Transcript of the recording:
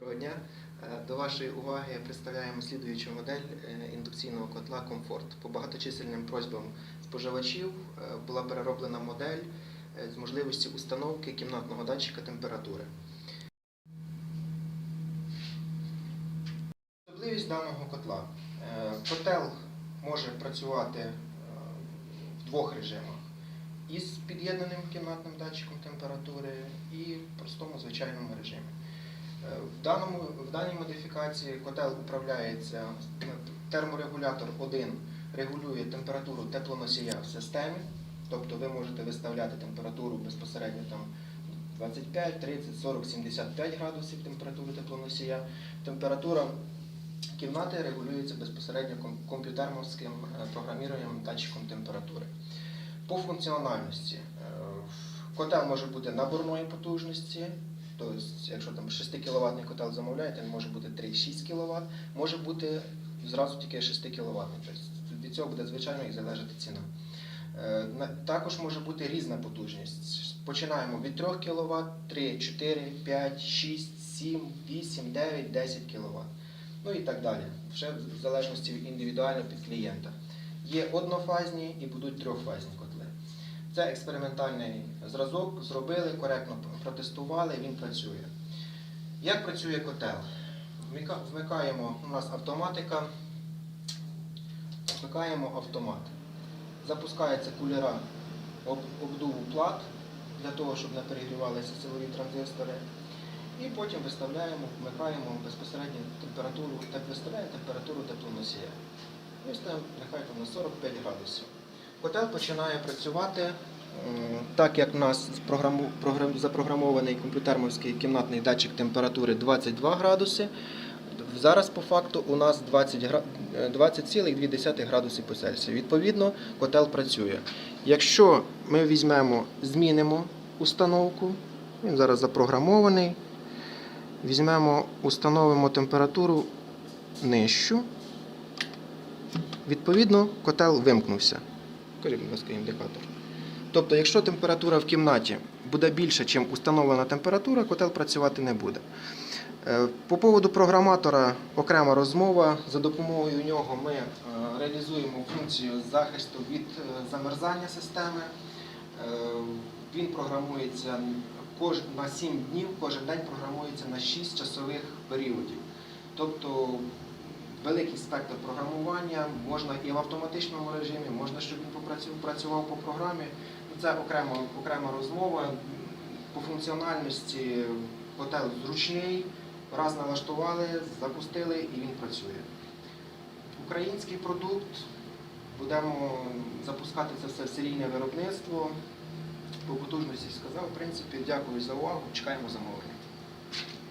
Доброго дня. Е, До вашої уваги представляємо слідуючу модель е, індукційного котла Комфорт. По багаточисельним просьбам споживачів е, була перероблена модель з можливістю установки кімнатного датчика температури. Особливість даного котла. Котел може працювати в двох режимах. Із під'єднаним кімнатним датчиком температури і в простому звичайному режимі. Е, В, даному, в даній модифікації котел управляється терморегулятор 1 регулює температуру теплоносія в системі, тобто ви можете виставляти температуру безпосередньо там 25, 30, 40, 75 градусів температури теплоносія. Температура кімнати регулюється безпосередньо ком- комп'ютермовським е, датчиком температури. По функціональності е, котел може бути наборної потужності, Тобто, якщо там 6 кВт котел замовляєте, він може бути 3-6 кВт, може бути зразу тільки 6 кВт. Тобто від цього буде звичайно і залежати ціна. Е, Також може бути різна потужність. Починаємо від 3 кВт, 3, 4, 5, 6, 7, 8, 9, 10 кВт. Ну і так далі. Вже в залежності індивідуально під клієнта. Є однофазні і будуть трьохфазні. Це експериментальний зразок, зробили, коректно протестували, він працює. Як працює котел? Вмикаємо, у нас автоматика, вмикаємо автомат. Запускається кулера обдуву плат для того, щоб не перегрівалися силові транзистори. І потім виставляємо, вмикаємо безпосередньо температуру, виставляємо температуру теплоносія. Виставимо нехай там на 45 градусів. Котел починає працювати так, як у нас запрограмований комп'ютермовський кімнатний датчик температури 22 градуси. Зараз по факту у нас 20 е, 20,2 градуси по Цельсію. Відповідно, котел працює. Якщо ми візьмемо, змінимо установку, він зараз запрограмований. Візьмемо, установимо температуру нижчу. Відповідно, котел вимкнувся. Кажіть, будь ласка, індикатор. Тобто, якщо температура в кімнаті буде більша, ніж установлена температура, котел працювати не буде. Е, По поводу програматора окрема розмова. За допомогою нього ми е, реалізуємо функцію захисту від е, замерзання системи. Він програмується на 7 днів, кожен день програмується на 6 часових періодів. Тобто великий спектр програмування, можна і в автоматичному режимі, можна, щоб він працював по програмі. Ну, Це окрема, окрема розмова. По функціональності готел зручний, раз налаштували, запустили і він працює. Український продукт, будемо запускати це все в серійне виробництво. По потужності сказав, в принципі, дякую за увагу, чекаємо замовлення.